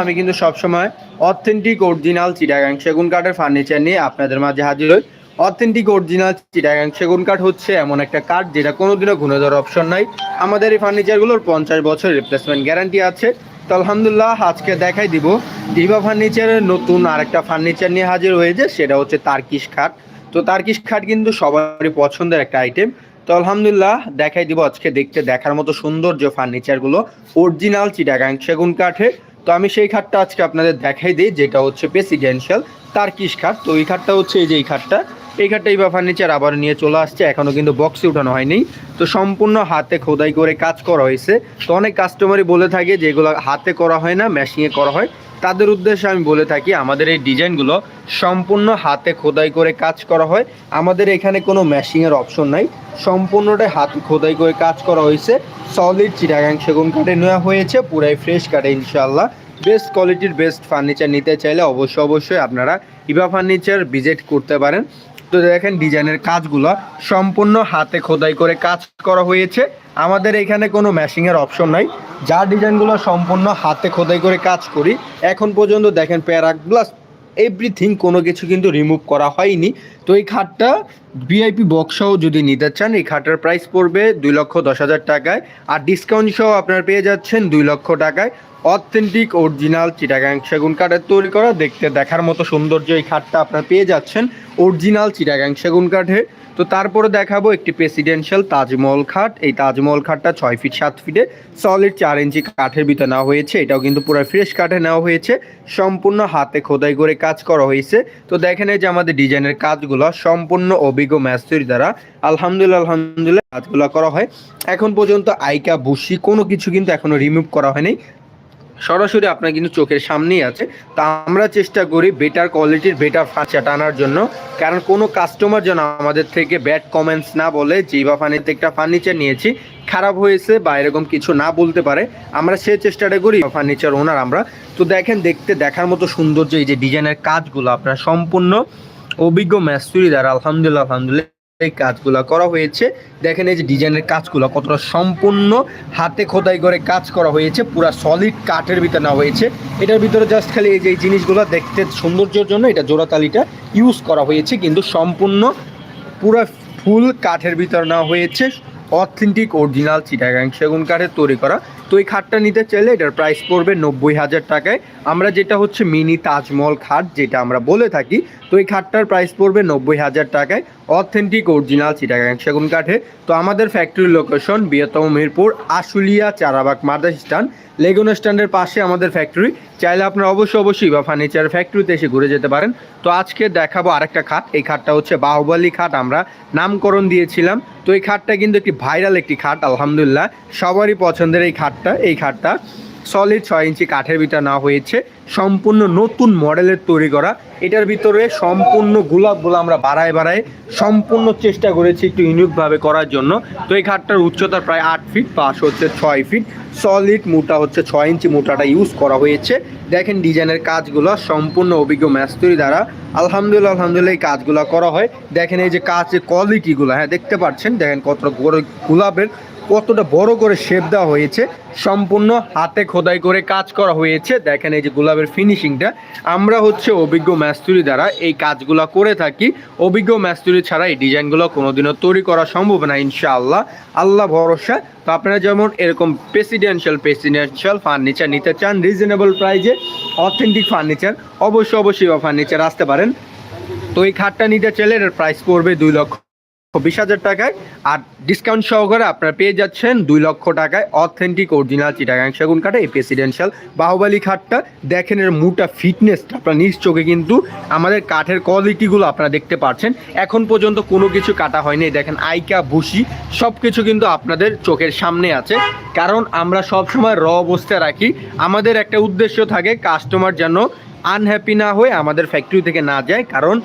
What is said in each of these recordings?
আমি কিন্তু সবসময় অথেন্টিক অরিজিনাল চিটাগাং সেগুন কাঠের ফার্নিচার নিয়ে আপনাদের মাঝে হাজির হই। অথেন্টিক অরিজিনাল চিটাগাং সেগুন কাঠ হচ্ছে এমন একটা কাঠ যেটা কোনোদিনও ঘুরে ধরার অপশন নাই। আমাদের এই ফার্নিচারগুলোর পঞ্চাশ বছর রিপ্লেসমেন্ট গ্যারান্টি আছে। তো আলহামদুলিল্লাহ, আজকে দেখাই দিব ডিবা ফার্নিচারের নতুন আরেকটা ফার্নিচার নিয়ে হাজির হয়েছে সেটা হচ্ছে তার্কিশ খাট তো তার্কিশ খাট কিন্তু সবারই পছন্দের একটা আইটেম তো আলহামদুলিল্লাহ, দেখাই দিব আজকে দেখতে দেখার মতো সুন্দর যে ফার্নিচারগুলো অরিজিনাল চিটাগাং সেগুন কাঠে তো আমি সেই খাটটা আজকে আপনাদের দেখাই দিই, যেটা হচ্ছে প্রেসিডেন্সিয়াল কিস খাট? তো এই খাটটা হচ্ছে এই যে এই খাটটা। এই খাটটা বা ফার্নিচার আবার নিয়ে চলে আসছে এখনও কিন্তু বক্সে উঠানো হয়নি। তো সম্পূর্ণ হাতে খোদাই করে কাজ করা হয়েছে। তো অনেক কাস্টমারই বলে থাকে যে এগুলো হাতে করা হয় না মেশিনে করা হয়। তাদের উদ্দেশ্যে আমি বলে থাকি, আমাদের এই ডিজাইনগুলো সম্পূর্ণ হাতে খোদাই করে কাজ করা হয়। আমাদের এখানে কোনো ম্যাশিংয়ের অপশন নাই। সম্পূর্ণটাই হাতে খোদাই করে কাজ করা হয়েছে। সলিড চিটাগাং সেগুন কাঠে নেওয়া হয়েছে, পুরাই ফ্রেশ কাঠে ইনশাল্লাহ বেস্ট কোয়ালিটির বেস্ট ফার্নিচার নিতে চাইলে অবশ্যই অবশ্যই আপনারা ইভা ফার্নিচার ভিজিট করতে পারেন। তো দেখেন ডিজাইনের কাজগুলো সম্পূর্ণ হাতে খোদাই করে কাজ করা হয়েছে। আমাদের এখানে কোনো ম্যাশিংয়ের অপশন নাই। যা ডিজাইনগুলো সম্পূর্ণ হাতে খোদাই করে কাজ করি, এখন পর্যন্ত দেখেন প্যারাগ্লাস, এভরিথিং কোনো কিছু কিন্তু রিমুভ করা হয়নি। তো এই খাটটা ভিআইপি বক্সও যদি নিতে চান, এই খাটার প্রাইস পড়বে দুই লক্ষ দশ হাজার টাকায়। আর ডিসকাউন্ট সহ আপনার পেয়ে যাচ্ছেন দুই লক্ষ টাকায় অথেন্টিক অরিজিনাল চিটাগাং সেগুন কাঠের তৈরি করা। দেখতে দেখার মতো সৌন্দর্য এই খাটটা আপনার পেয়ে যাচ্ছেন। অরিজিনাল চিটাগাং সেগুন কাঠে। তো তারপরে দেখাবো একটি প্রেসিডেন্সিয়াল তাজমহল খাট। এই তাজমহল খাটটা ছয় ফিট সাত ফিটে সলিড চার ইঞ্চি কাঠের ভিতরে নেওয়া হয়েছে। এটাও কিন্তু পুরো ফ্রেশ কাঠে নেওয়া হয়েছে। সম্পূর্ণ হাতে খোদাই করে কাজ করা হয়েছে। তো দেখেন এই যে আমাদের ডিজাইনের কাজগুলো, সম্পূর্ণ অভিজ্ঞ ম্যাস্ত্রির দ্বারা আলহামদুলিল্লাহ আলহামদুলিল্লাহ কাজগুলো করা হয়। এখন পর্যন্ত আইকা বুসি কোনো কিছু কিন্তু এখনও রিমুভ করা হয়নি। সরাসরি আপনার কিন্তু চোখের সামনেই আছে। তা আমরা চেষ্টা করি বেটার কোয়ালিটির বেটার ফার্নিচার আনার জন্য। কারণ কোনো কাস্টমার যেন আমাদের থেকে ব্যাড কমেন্টস না বলে, যে বা ফার্নিতে একটা ফার্নিচার নিয়েছি, খারাপ হয়েছে বা এরকম কিছু না বলতে পারে, আমরা সে চেষ্টাটা করি ফার্নিচার ওনার আমরা। তো দেখেন, দেখতে, দেখার মতো সৌন্দর্য, এই যে ডিজাইনের কাজগুলো আপনার সম্পূর্ণ অভিজ্ঞ ম্যাস্তুরি দ্বারা, আলহামদুলিল্লাহ আলহামদুলিল্লাহ। এই কাজগুলো করা হয়েছে। দেখেন এই যে ডিজাইনের কাজগুলো কতটা সম্পূর্ণ। হাতে খোদাই করে কাজ করা হয়েছে, পুরো সলিড কাঠের ভিতরে নেওয়া হয়েছে। এটার ভিতরে জাস্ট খালি এই যে জিনিসগুলো দেখতে সৌন্দর্যের জন্য এটা জোড়াতালিটা ইউজ করা হয়েছে, কিন্তু সম্পূর্ণ পুরো ফুল কাঠের ভিতরে নেওয়া হয়েছে। অথেন্টিক অরিজিনাল চিটাগাং সেগুন কাঠের তৈরি করা তো এই খাটটা নিতে চাইলে এটার প্রাইস পড়বে নব্বই হাজার টাকায়। আমরা যেটা হচ্ছে মিনি তাজমহল খাট, যেটা আমরা বলে থাকি, তো এই খাটটার প্রাইস পড়বে নব্বই হাজার টাকায়। অথেন্টিক অরিজিনাল চিটাগাং সেগুন কাঠে। তো আমাদের ফ্যাক্টরি লোকেশন বৃহত্তম মিরপুর, আশুলিয়া, চারাবাগ মাদার স্ট্যান্ড লেগুন স্ট্যান্ডের পাশে আমাদের ফ্যাক্টরি চাইলে আপনারা অবশ্যই অবশ্যই বা ফার্নিচার ফ্যাক্টরিতে এসে ঘুরে যেতে পারেন। তো আজকে দেখাবো আরেকটা খাট। এই খাটটা হচ্ছে বাহুবলী খাট। আমরা নামকরণ দিয়েছিলাম। তো এই খাটটা কিন্তু একটি ভাইরাল একটি খাট, আলহামদুলিল্লাহ। সবারই পছন্দের এই খাটটা এই খাটটা সলিড ছয় ইঞ্চি কাঠের ভিতরে না হয়েছে। সম্পূর্ণ নতুন মডেলের তৈরি করা। এটার ভিতরে সম্পূর্ণ গোলাপগুলো আমরা বাড়ায় বাড়ায় সম্পূর্ণ চেষ্টা করেছি একটু ইউনিকভাবে করার জন্য। তো এই খাটটার উচ্চতা প্রায় আট ফিট পাশ হচ্ছে ছয় ফিট সলিড মোটা হচ্ছে ছয় ইঞ্চি মোটাটা ইউজ করা হয়েছে। দেখেন ডিজাইনের কাজগুলো সম্পূর্ণ অভিজ্ঞ ম্যাস্তুরি দ্বারা। আলহামদুলিল্লাহ আলহামদুলিল্লাহ এই কাজগুলো করা হয়। দেখেন এই যে কাজের কোয়ালিটিগুলো হ্যাঁ দেখতে পাচ্ছেন? দেখেন বড় গোলাপের কতটা বড় করে শেপ দেওয়া হয়েছে, সম্পূর্ণ হাতে খোদাই করে কাজ করা হয়েছে। দেখেন এই যে গোলাপের ফিনিশিংটা আমরা হচ্ছে অভিজ্ঞ ম্যাস্তুরি দ্বারা এই কাজগুলো করে থাকি। অভিজ্ঞ ম্যাস্তুরি ছাড়া এই ডিজাইনগুলো কোনোদিনও তৈরি করা সম্ভব না, ইনশাআল্লাহ। আল্লাহ ভরসা। তো আপনারা যেমন এরকম প্রেসিডেন্সিয়াল প্রেসিডেন্সিয়াল ফার্নিচার নিতে চান রিজনেবল প্রাইজে অথেন্টিক ফার্নিচার অবশ্যই অবশ্যই ফার্নিচার আসতে পারেন। তো এই খাটটা নিতে চাইলে এর প্রাইস পড়বে দুই লক্ষ বিশ হাজার টাকায়, আর ডিসকাউন্ট সহকারে আপনারা পেয়ে যাচ্ছেন দুই লক্ষ টাকায় অথেন্টিক অরিজিনাল চিটাগাং সেগুন কাঠে এই প্রেসিডেন্সিয়াল বাহুবালি খাটটা। দেখেন এর মুটা ফিটনেসটা আপনার নিজ চোখে কিন্তু আমাদের কাঠের কোয়ালিটিগুলো আপনারা দেখতে পাচ্ছেন। এখন পর্যন্ত কোনো কিছু কাটা হয়নি দেখেন আইকা, ভুসি সব কিছু কিন্তু আপনাদের চোখের সামনে আছে। কারণ আমরা সব সময় র অবস্থায় রাখি। আমাদের একটা উদ্দেশ্য থাকে কাস্টমার যেন আনহ্যাপি না হয়ে আমাদের ফ্যাক্টরি থেকে না যায়, কারণ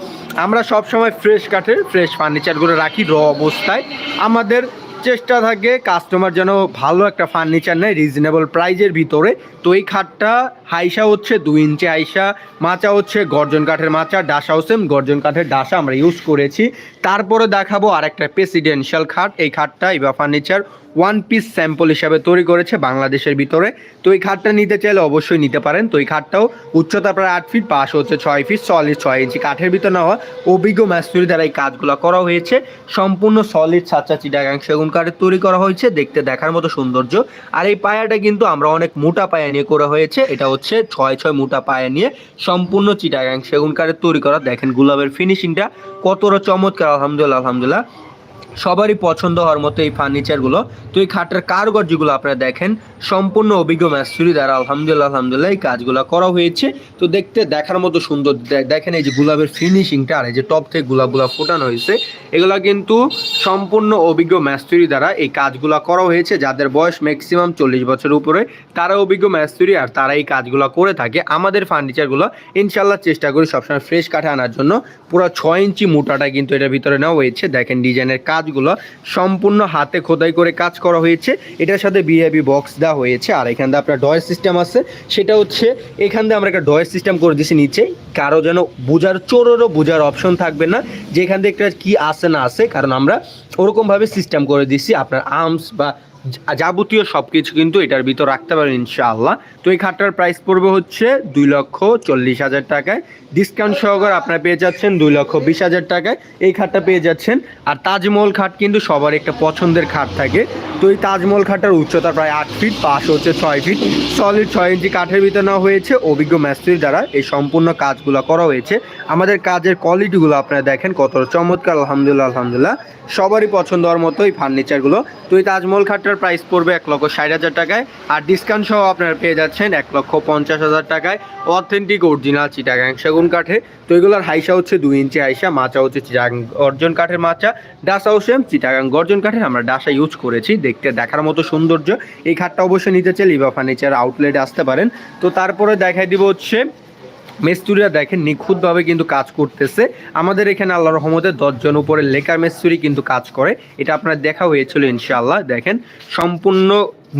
আমরা সব সময় ফ্রেশ কাঠের ফ্রেশ ফার্নিচারগুলো রাখি র অবস্থায়। আমাদের চেষ্টা থাকে কাস্টমার যেন ভালো একটা ফার্নিচার নেয় রিজনেবল প্রাইজের ভিতরে। তো এই খাটটা হাইসা হচ্ছে দুই ইঞ্চি হাইসা, মাচা হচ্ছে গর্জন কাঠের মাচা, ডাসাও সেম গর্জন কাঠের ডাসা আমরা ইউজ করেছি। তারপরে দেখাবো আর একটা প্রেসিডেন্সিয়াল খাট, এই খাটটা ইবা ফার্নিচার ওয়ান পিস স্যাম্পল হিসাবে তৈরি করেছে বাংলাদেশের ভিতরে। তো এই খাটটা নিতে চাইলে অবশ্যই নিতে পারেন। তো এই খাটটাও উচ্চতা প্রায় আট ফিট পাশ হচ্ছে ছয় ফিট সলিড ছয় ইঞ্চি কাঠের ভিতর নেওয়া অভিজ্ঞ ম্যাস্তুরি দ্বারা এই কাজগুলো করা হয়েছে। সম্পূর্ণ সলিড সাচ্চা চিটাগাং সেগুন কাঠের তৈরি করা হয়েছে। দেখতে দেখার মতো সৌন্দর্য। আর এই পায়াটা কিন্তু আমরা অনেক মোটা পায়া নিয়ে করা হয়েছে। এটা হচ্ছে ছয় ছয় মোটা পায়া নিয়ে সম্পূর্ণ চিটাগাং সেগুন কাঠের তৈরি করা। দেখেন গুলাবের ফিনিশিংটা কতটা চমৎকার, আলহামদুলিল্লাহ আলহামদুলিল্লাহ। সবারই পছন্দ হওয়ার মতো এই ফার্নিচারগুলো তো এই খাটের কারগর যেগুলো আপনারা দেখেন, সম্পূর্ণ অভিজ্ঞ ম্যাস্তুরি দ্বারা আলহামদুলিল্লাহ আলহামদুলিল্লাহ এই কাজগুলো করা হয়েছে। তো দেখতে, দেখার মতো সুন্দর দেখেন এই যে গোলাপের ফিনিশিংটা আর এই যে টপ থেকে গোলাপগুলো ফোটানো হয়েছে। এগুলো কিন্তু সম্পূর্ণ অভিজ্ঞ ম্যাস্তুরি দ্বারা এই কাজগুলো করা হয়েছে। যাদের বয়স ম্যাক্সিমাম চল্লিশ বছর উপরে, তারা অভিজ্ঞ ম্যাস্তুরি আর তারা এই কাজগুলো করে থাকে। আমাদের ফার্নিচারগুলো ইনশাল্লাহ চেষ্টা করি সবসময় ফ্রেশ কাঠে আনার জন্য। পুরো ছয় ইঞ্চি মোটাটা কিন্তু এটার ভিতরে নেওয়া হয়েছে। দেখেন ডিজাইনের কাজগুলো সম্পূর্ণ হাতে খোদাই করে কাজ করা হয়েছে। এটার সাথে বিএবি বক্স দেওয়া হয়েছে। আর এখান দিয়ে আপনার ডয়ের সিস্টেম আছে। সেটা হচ্ছে এখান দিয়ে আমরা একটা ডয়ের সিস্টেম করে দিয়েছি নিচে। কারও যেন বোঝার, চোরেরও বোঝার অপশন থাকবে না। যে এখান থেকে একটা কি আছে না আছে, কারণ আমরা ওরকমভাবে সিস্টেম করে দিচ্ছি আপনার আর্মস বা যাবতীয় সব কিছু কিন্তু এটার ভিতর রাখতে পারেন ইনশাআল্লাহ। তো এই খাটটার প্রাইস পড়বে হচ্ছে দুই লক্ষ চল্লিশ হাজার টাকায়। ডিসকাউন্ট সহকারে আপনারা পেয়ে যাচ্ছেন দুই লক্ষ বিশ হাজার টাকায়। এই খাটটা পেয়ে যাচ্ছেন। আর তাজমহল খাট কিন্তু সবার একটা পছন্দের খাট থাকে। তো এই তাজমহল খাটটার উচ্চতা প্রায় আট ফিট পাশ হচ্ছে ছয় ফিট সলিড ছয় ইঞ্চি কাঠের ভিতরে নেওয়া হয়েছে। অভিজ্ঞ ম্যাস্ত্রির দ্বারা এই সম্পূর্ণ কাজগুলো করা হয়েছে। আমাদের কাজের কোয়ালিটিগুলো আপনারা দেখেন কতটা চমৎকার, আলহামদুলিল্লাহ আলহামদুলিল্লাহ। সবারই পছন্দ হওয়ার মতো এই ফার্নিচারগুলো তো এই তাজমহল খাটটার প্রাইস পড়বে এক লক্ষ ষাট হাজার টাকায়। আর ডিসকাউন্ট সহ আপনারা পেয়ে যাচ্ছেন এক লক্ষ পঞ্চাশ হাজার টাকায়। অথেন্টিক অরিজিনাল চিটাগাং সেগুন কাঠে। তো এগুলোর হাইসা হচ্ছে দুই ইঞ্চি হাইসা, মাচা হচ্ছে চিটাগাং গর্জন কাঠের মাচা। ডাসাও সেম চিটাগাং গর্জন কাঠের আমরা ডাসা ইউজ করেছি, দেখতে দেখার মতো সৌন্দর্য। এই খাটটা অবশ্যই নিতে চাই ইভা ফার্নিচার আউটলেটে আসতে পারেন। তো তারপরে দেখাই দিব হচ্ছে, মেস্তুরিরা দেখেন নিখুঁতভাবে কিন্তু কাজ করতেছে। আমাদের এখানে আল্লাহ রহমতে দশজন উপরে লেকার মেস্তুরি কিন্তু কাজ করে। এটা আপনার দেখা হয়েছিল ইনশাআল্লাহ, দেখেন। সম্পূর্ণ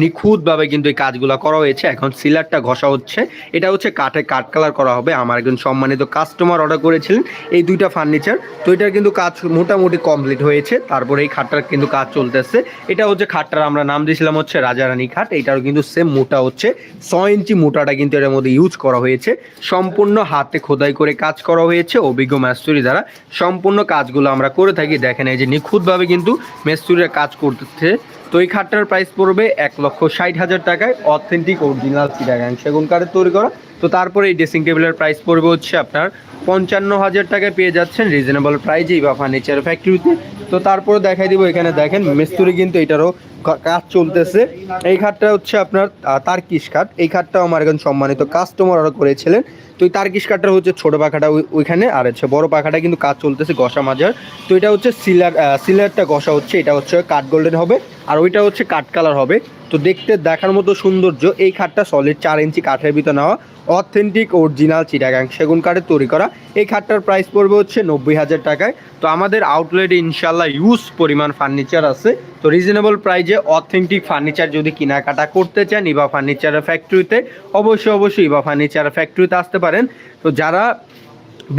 নিখুঁতভাবে কিন্তু এই কাজগুলো করা হয়েছে। এখন সিলারটা ঘষা হচ্ছে। এটা হচ্ছে কাঠে কাঠ কালার করা হবে। আমার একজন সম্মানিত কাস্টমার অর্ডার করেছিলেন এই দুইটা ফার্নিচার তো এটার কিন্তু কাজ মোটামুটি কমপ্লিট হয়েছে। তারপরে এই খাটটার কিন্তু কাজ চলতেছে। এটা হচ্ছে খাটটার আমরা নাম দিয়েছিলাম হচ্ছে রাজারানী খাট। এটারও কিন্তু সেম মোটা হচ্ছে। ছয় ইঞ্চি মোটাটা কিন্তু এটার মধ্যে ইউজ করা হয়েছে। সম্পূর্ণ হাতে খোদাই করে কাজ করা হয়েছে। অভিজ্ঞ মেস্তুরি দ্বারা সম্পূর্ণ কাজগুলো আমরা করে থাকি। দেখেন এই যে নিখুঁতভাবে কিন্তু মেস্তুরিরা কাজ করতেছে। তো এই খাটটার প্রাইস পড়বে এক লক্ষ ষাট হাজার টাকায় অথেন্টিক অরিজিনাল চিটাগাং সেগুন কাঠের তৈরি করা। তো তারপরে এই ড্রেসিং টেবিলের প্রাইস পড়বে হচ্ছে আপনার পঞ্চান্ন হাজার টাকায় পেয়ে যাচ্ছেন রিজনেবল প্রাইজেই বা ফার্নিচার ফ্যাক্টরিতে তো তারপরে দেখাই দিব, এখানে দেখেন মিস্ত্রি কিন্তু এটারও কাজ চলতেছে। এই খাটটা হচ্ছে আপনার তার্কিশ খাট। এই খাটটাও আমার একজন সম্মানিত কাস্টমার অর্ডার করেছিলেন। তো এই তার্কিশ কাঠটা হচ্ছে ছোটো পাখাটা ওই- ওইখানে, আর হচ্ছে বড় পাখাটা কিন্তু কাজ চলতেছে ঘষা মাজার। তো এটা হচ্ছে সিলার সিলারটা ঘষা হচ্ছে, এটা হচ্ছে কাঠ গোল্ডেন হবে, আর ওইটা হচ্ছে কাঠ কালার হবে। তো দেখতে, দেখার মতো সৌন্দর্য এই খাটটা সলিড চার ইঞ্চি কাঠের ভিতর নেওয়া অথেন্টিক অরিজিনাল চিটাগাং সেগুন কাঠের তৈরি করা। এই খাটটার প্রাইস পড়বে হচ্ছে নব্বই হাজার টাকায়। তো আমাদের আউটলেটে ইনশাল্লাহ ইউজ পরিমাণ ফার্নিচার আছে। তো রিজনেবল প্রাইজে অথেন্টিক ফার্নিচার যদি কেনাকাটা করতে চান ইবা ফার্নিচারের ফ্যাক্টরিতে অবশ্যই অবশ্যই ইবা ফার্নিচারের ফ্যাক্টরিতে আসতে পারেন। তো যারা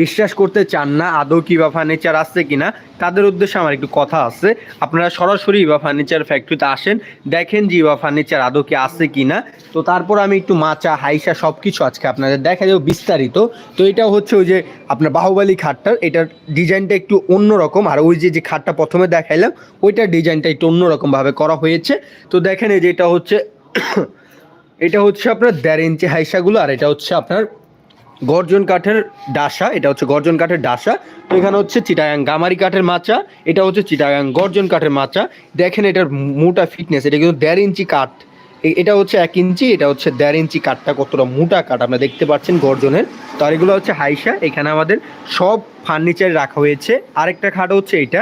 বিশ্বাস করতে চান না, আদৌ কি বা ফার্নিচার আসছে কিনা, তাদের উদ্দেশ্যে আমার একটু কথা আছে। আপনারা সরাসরি ইবা ফার্নিচার ফ্যাক্টরিতে আসেন, দেখেন যে ইবা ফার্নিচার আদৌ কি আসছে কিনা। তো তারপর আমি একটু মাচা, হাইসা সব কিছু আজকে আপনাদের দেখা যাবে বিস্তারিত। তো এটা হচ্ছে ওই যে আপনার বাহুবালি খাটটার, এটার ডিজাইনটা একটু অন্যরকম। আর ওই যে যে খাটটা প্রথমে দেখাইলাম, ওইটার ডিজাইনটা একটু অন্যরকমভাবে করা হয়েছে। তো দেখেন এই যে, এটা হচ্ছে এটা হচ্ছে আপনার দেড় ইঞ্চি হাইসাগুলো, আর এটা হচ্ছে আপনার গর্জন কাঠের ডাসা, এটা হচ্ছে গর্জন কাঠের ডাসা। তো এখানে হচ্ছে চিটাগাং গামারি কাঠের মাচা এটা হচ্ছে চিটাগাং গর্জন কাঠের মাচা। দেখেন এটার মোটা ফিটনেস, এটা কিন্তু দেড় ইঞ্চি কাঠ। এটা হচ্ছে এক ইঞ্চি, এটা হচ্ছে দেড় ইঞ্চি কাঠটা কতটা মোটা কাঠ আপনারা দেখতে পাচ্ছেন গর্জনের। তো আর এগুলো হচ্ছে হাইসা, এখানে আমাদের সব ফার্নিচার রাখা হয়েছে। আরেকটা খাট হচ্ছে এটা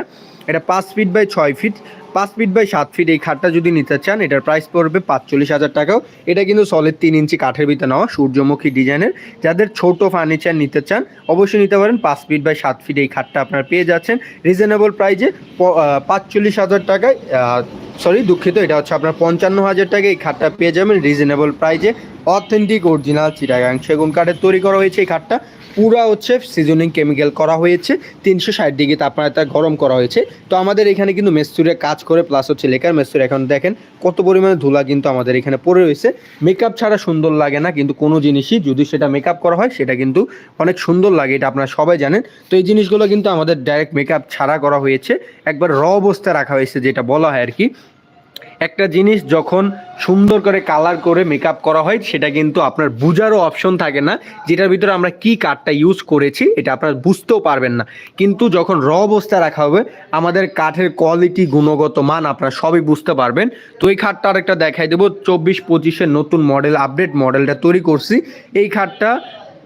এটা পাঁচ ফিট বাই ছয় ফিট। পাঁচ ফিট বাই সাত ফিট এই খাটটা যদি নিতে চান, এটার প্রাইস পড়বে পাঁচচল্লিশ হাজার টাকাও। এটা কিন্তু সলিড তিন ইঞ্চি কাঠের ভিতরে নেওয়া, সূর্যমুখী ডিজাইনের। যাদের ছোট ফার্নিচার নিতে চান, অবশ্যই নিতে পারেন। পাঁচ ফিট বাই সাত ফিট এই খাটটা আপনারা পেয়ে যাচ্ছেন। রিজনেবল প্রাইজে পাঁচচল্লিশ হাজার টাকায় সরি দুঃখিত, এটা হচ্ছে আপনার পঞ্চান্ন হাজার টাকা এই খাটটা পেয়ে যাবেন। রিজনেবল প্রাইজে অথেন্টিক অরিজিনাল চিটাগাং সেগুন কাঠের তৈরি করা হয়েছে এই খাটটা। পুরা হচ্ছে সিজনিং কেমিক্যাল করা হয়েছে। তিনশো ষাট ডিগ্রি তাপমাত্রা গরম করা হয়েছে। তো আমাদের এখানে কিন্তু মেস্তুরে কাজ করে প্লাস হচ্ছে লেকার মেসের এখন দেখেন কত পরিমাণে ধুলা কিন্তু আমাদের এখানে পড়ে রয়েছে। মেকআপ ছাড়া সুন্দর লাগে না, কিন্তু কোনো জিনিসই যদি সেটা মেকআপ করা হয়, সেটা কিন্তু অনেক সুন্দর লাগে, এটা আপনারা সবাই জানেন। তো এই জিনিসগুলো কিন্তু আমাদের ডাইরেক্ট মেকআপ ছাড়া করা হয়েছে। একবার র অবস্থায় রাখা হয়েছে, যেটা বলা হয় আর কি। একটা জিনিস যখন সুন্দর করে কালার করে মেকআপ করা হয়, সেটা কিন্তু আপনার বুঝারও অপশন থাকে না। যেটার ভিতরে আমরা কি কাঠটা ইউজ করেছি, এটা আপনার বুঝতেও পারবেন না। কিন্তু যখন র অবস্থায় রাখা হবে, আমাদের কাঠের কোয়ালিটি গুণগত মান আপনারা সবই বুঝতে পারবেন। তো এই খাটটা আরেকটা দেখাই দেবো। চব্বিশ পঁচিশের নতুন মডেল আপডেট মডেলটা তৈরি করছি। এই খাটটা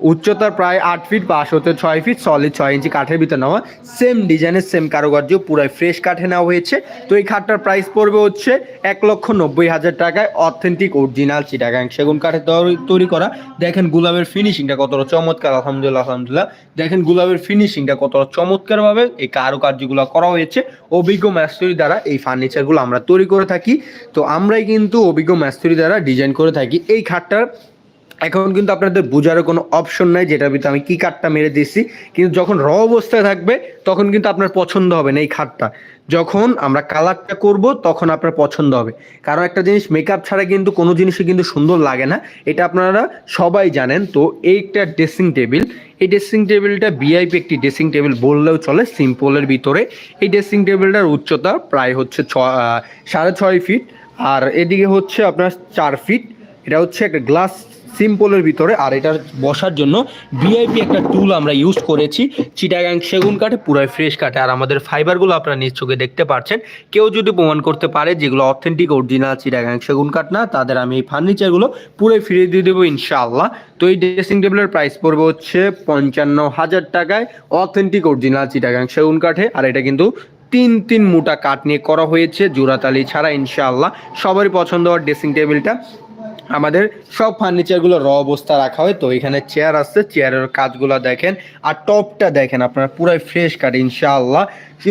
উচ্চতা প্রায় আট ফিট পাশ হতে ছয় ফিট সলিড ছয় ইঞ্চি কাঠের ভিতরে নেওয়া। সেম ডিজাইনের সেম কারুকার্য, পুরাই ফ্রেশ কাঠে নেওয়া হয়েছে। তো এই খাটটার প্রাইস পড়বে হচ্ছে এক লক্ষ নব্বই হাজার টাকায়। অথেন্টিক অরিজিনাল চিটাগাং সেগুন কাঠে তৈরি- করা। দেখেন গুলাবের ফিনিশিংটা কতটা চমৎকার, আলহামদুলিল্লাহ আলহামদুলিল্লাহ। দেখেন গুলাবের ফিনিশিংটা কতটা চমৎকারভাবে এই কারুকার্যগুলো করা হয়েছে। অভিজ্ঞ ম্যাস্টরি দ্বারা এই ফার্নিচারগুলো আমরা তৈরি করে থাকি। তো আমরাই কিন্তু অভিজ্ঞ ম্যাস্টরি দ্বারা ডিজাইন করে থাকি। এই খাটটার এখন কিন্তু আপনাদের বোঝারও কোনো অপশন নাই, যেটার ভিতরে আমি কি কাঠটা মেরে দিয়েছি। কিন্তু যখন র অবস্থায় থাকবে, তখন কিন্তু আপনার পছন্দ হবে না এই খাটটা যখন আমরা কালারটা করব, তখন আপনার পছন্দ হবে। কারণ একটা জিনিস মেকআপ ছাড়া কিন্তু কোনো জিনিসই কিন্তু সুন্দর লাগে না। এটা আপনারা সবাই জানেন। তো এইটা ড্রেসিং টেবিল এই ড্রেসিং টেবিলটা ভিআইপি একটি ড্রেসিং টেবিল বললেও চলে সিম্পলের ভিতরে। এই ড্রেসিং টেবিলটার উচ্চতা প্রায় হচ্ছে ছ সাড়ে ছয় ফিট আর এদিকে হচ্ছে আপনার চার ফিট এটা হচ্ছে একটা গ্লাস সিম্পলের ভিতরে, আর এটার বসার জন্য ভিআইপি একটা টুল আমরা ইউজ করেছি। চিটাগাং সেগুন কাঠে পুরাই ফ্রেশ কাঠে, আর আমাদের ফাইবারগুলো আপনারা নিজ চোখে দেখতে পাচ্ছেন। কেউ যদি প্রমাণ করতে পারে যেগুলো অথেন্টিক অরিজিনাল চিটাগাং সেগুন কাঠ না, তাদের আমি এই ফার্নিচারগুলো পুরোই ফিরিয়ে দিয়ে দেবো ইনশাআল্লাহ। তো এই ড্রেসিং টেবিলের প্রাইস পড়বে হচ্ছে পঞ্চান্ন হাজার টাকায় অথেন্টিক অরিজিনাল চিটাগাং সেগুন কাঠে, আর এটা কিন্তু তিন তিন মোটা কাঠ নিয়ে করা হয়েছে, জোড়াতালি ছাড়া ইনশাআল্লাহ। সবারই পছন্দ হওয়ার ড্রেসিং টেবিলটা আমাদের সব ফার্নিচারগুলো র অবস্থা রাখা হয়। তো এখানে চেয়ার আসছে চেয়ারের কাজগুলো দেখেন। আর টপটা দেখেন আপনারা, পুরাই ফ্রেশ কাঠ ইনশাআল্লাহ।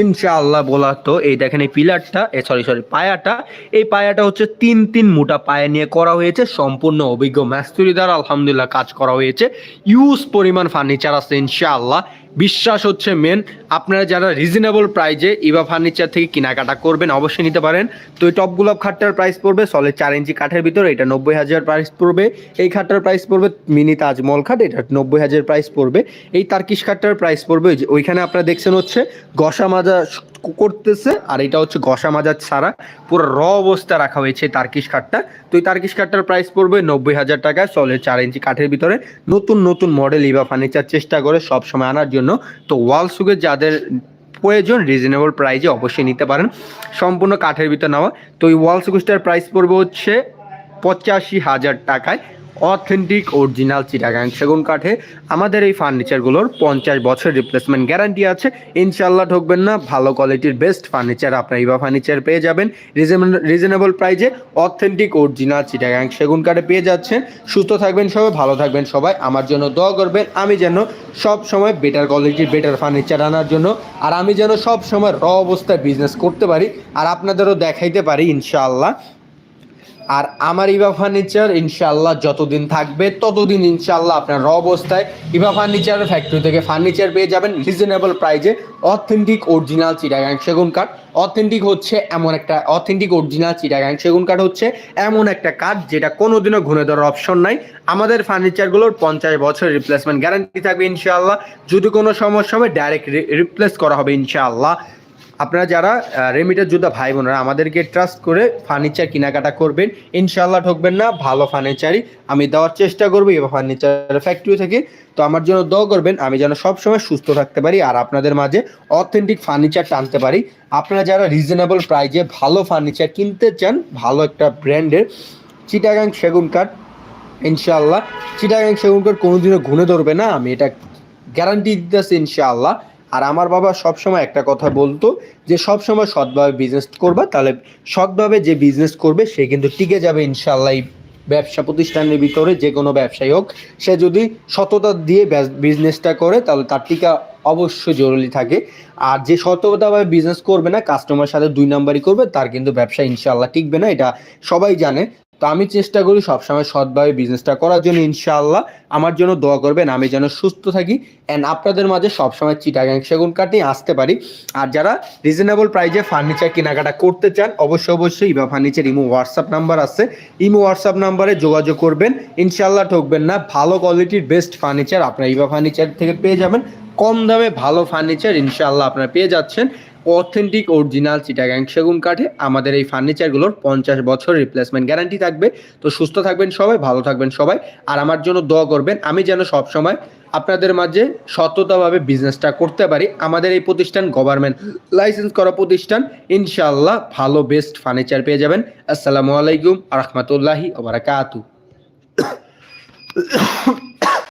ইনশাআল্লাহ বলা তো, এই দেখেন এই পিলারটা এ সরি সরি পায়াটা। এই পায়াটা হচ্ছে তিন তিন মোটা পায়া নিয়ে করা হয়েছে, সম্পূর্ণ অভিজ্ঞ ম্যাস্তুরি দ্বারা আলহামদুলিল্লাহ কাজ করা হয়েছে। ইউজ পরিমাণ ফার্নিচার আছে, ইনশাআল্লাহ। বিশ্বাস হচ্ছে মেন আপনারা যারা রিজনেবল প্রাইজে ইভা ফার্নিচার থেকে কেনাকাটা করবেন, অবশ্যই নিতে পারেন। তো এই টপ খাটটার প্রাইস পড়বে সলে চার ইঞ্চি কাঠের ভিতরে, এটা নব্বই হাজার প্রাইস পড়বে। এই খাটটার প্রাইস পড়বে মিনি তাজমহল খাট, এটা নব্বই হাজার প্রাইস পড়বে। এই তার্কিশ খাটটার প্রাইস পড়বে, ওই যে ওইখানে আপনারা দেখছেন হচ্ছে গসা মাজা করতেছে, আর এটা হচ্ছে গসা মাজার ছাড়া পুরো র অবস্থা রাখা হয়েছে তার্কিশ খাটটা। তো এই তার্কিশ খাটটার প্রাইস পড়বে নব্বই হাজার টাকা চলে চার ইঞ্চি কাঠের ভিতরে। নতুন নতুন মডেল ইভা ফার্নিচার চেষ্টা করে সব সময় আনার জন্য। তো ওয়াল সুগের যাদের প্রয়োজন রিজনেবল প্রাইজে অবশ্যই নিতে পারেন। সম্পূর্ণ কাঠের ভিতর নেওয়া। তো এই ওয়াল সুকুস্টার প্রাইস পড়বে হচ্ছে পঁচাশি হাজার টাকায়। অথেন্টিক অরিজিনাল চিটাগাং সেগুন কাঠে। আমাদের এই ফার্নিচারগুলোর পঞ্চাশ বছর রিপ্লেসমেন্ট গ্যারান্টি আছে। ইনশাল্লাহ ঠকবেন না। ভালো কোয়ালিটির বেস্ট ফার্নিচার আপনার ইভা ফার্নিচার পেয়ে যাবেন। রিজনেবল প্রাইজে অথেন্টিক অরিজিনাল চিটাগাং সেগুন কাঠে পেয়ে যাচ্ছেন। সুস্থ থাকবেন সবাই, ভালো থাকবেন সবাই। আমার জন্য দোয়া করবেন। আমি যেন সব সময় বেটার কোয়ালিটির বেটার ফার্নিচার আনার জন্য আর আমি যেন সব সময় র অবস্থায় বিজনেস করতে পারি আর আপনাদেরও দেখাইতে পারি ইনশাআল্লাহ। আর আমার ইভা ফার্নিচার ইনশাল্লাহ যতদিন থাকবে, ততদিন ইনশাল্লাহ আপনার র অবস্থায় ইভা ফার্নিচার ফ্যাক্টরি থেকে ফার্নিচার পেয়ে যাবেন রিজনেবল প্রাইজে অথেন্টিক অরিজিনাল চিটাগাং সেগুন কাঠ। অথেন্টিক হচ্ছে এমন একটা অথেন্টিক অরিজিনাল চিটাগাং সেগুন কাঠ হচ্ছে এমন একটা কাঠ যেটা কোনোদিনও ঘুরে ধরার অপশন নাই। আমাদের ফার্নিচারগুলোর পঞ্চাশ বছরের রিপ্লেসমেন্ট গ্যারান্টি থাকবে ইনশাআল্লাহ। যদি কোনো সমস্যা হবে ডাইরেক্ট রিপ্লেস করা হবে ইনশাআল্লাহ। আপনারা যারা রেমিটার যোদ্ধা ভাই বোনেরা, আমাদেরকে ট্রাস্ট করে ফার্নিচার কেনাকাটা করবেন। ইনশাল্লাহ ঠকবেন না, ভালো ফার্নিচারই আমি দেওয়ার চেষ্টা করব এবার ফার্নিচার ফ্যাক্টরি থেকে। তো আমার জন্য দোয়া করবেন, আমি যেন সবসময় সুস্থ থাকতে পারি আর আপনাদের মাঝে অথেন্টিক ফার্নিচার টানতে পারি। আপনারা যারা রিজনেবল প্রাইজে ভালো ফার্নিচার কিনতে চান, ভালো একটা ব্র্যান্ডের চিটাগাং সেগুন কাঠ, ইনশাআল্লাহ। চিটাগাং সেগুন কাঠ কোনোদিনও ঘুরে ধরবে না, আমি এটা গ্যারান্টি দিতেছি ইনশাআল্লাহ। আর আমার বাবা সবসময় একটা কথা বলতো যে সবসময় সৎভাবে বিজনেস করবা, তাহলে সৎভাবে যে বিজনেস করবে, সে কিন্তু টিকে যাবে ইনশাআল্লাহ এই ব্যবসা প্রতিষ্ঠানের ভিতরে, যে কোনো ব্যবসায়ী হোক। সে যদি সততা দিয়ে বিজনেসটা করে, তাহলে তার টিকা অবশ্যই জরুরি থাকে। আর যে সততাভাবে বিজনেস করবে না কাস্টমার সাথে দুই নাম্বারই করবে, তার কিন্তু ব্যবসা ইনশাআল্লাহ টিকবে না, এটা সবাই জানে। তো আমি চেষ্টা করি সবসময় সৎভাবে বিজনেসটা করার জন্য, ইনশাআল্লাহ। আমার জন্য দোয়া করবেন, আমি যেন সুস্থ থাকি। অ্যান্ড আপনাদের মাঝে সবসময় চিটাগাং সেগুন কাঠ নিয়ে আসতে পারি। আর যারা রিজনেবল প্রাইজে ফার্নিচার কেনাকাটা করতে চান, অবশ্যই অবশ্যই Eva furniture imo WhatsApp number আছে। ইমো হোয়াটসঅ্যাপ নাম্বারে যোগাযোগ করবেন। ইনশাআল্লাহ ঠকবেন না। ভালো কোয়ালিটির বেস্ট ফার্নিচার আপনারা ইভা ফার্নিচার থেকে পেয়ে যাবেন। কম দামে ভালো ফার্নিচার ইনশাআল্লাহ আপনারা পেয়ে যাচ্ছেন। অথেন্টিক অরিজিনাল চিটাগাং সেগুন কাঠে আমাদের এই ফার্নিচারগুলোর পঞ্চাশ বছর রিপ্লেসমেন্ট গ্যারান্টি থাকবে। তো সুস্থ থাকবেন সবাই, ভালো থাকবেন সবাই, আর আমার জন্য দোয়া করবেন, আমি যেন সবসময় আপনাদের মাঝে সততাভাবে বিজনেসটা করতে পারি। আমাদের এই প্রতিষ্ঠান গভর্নমেন্ট লাইসেন্স করা প্রতিষ্ঠান, ইনশাআল্লাহ ভালো বেস্ট ফার্নিচার পেয়ে যাবেন। আসসালামু আলাইকুম রহমতুল্লাহি ওবরাকাতু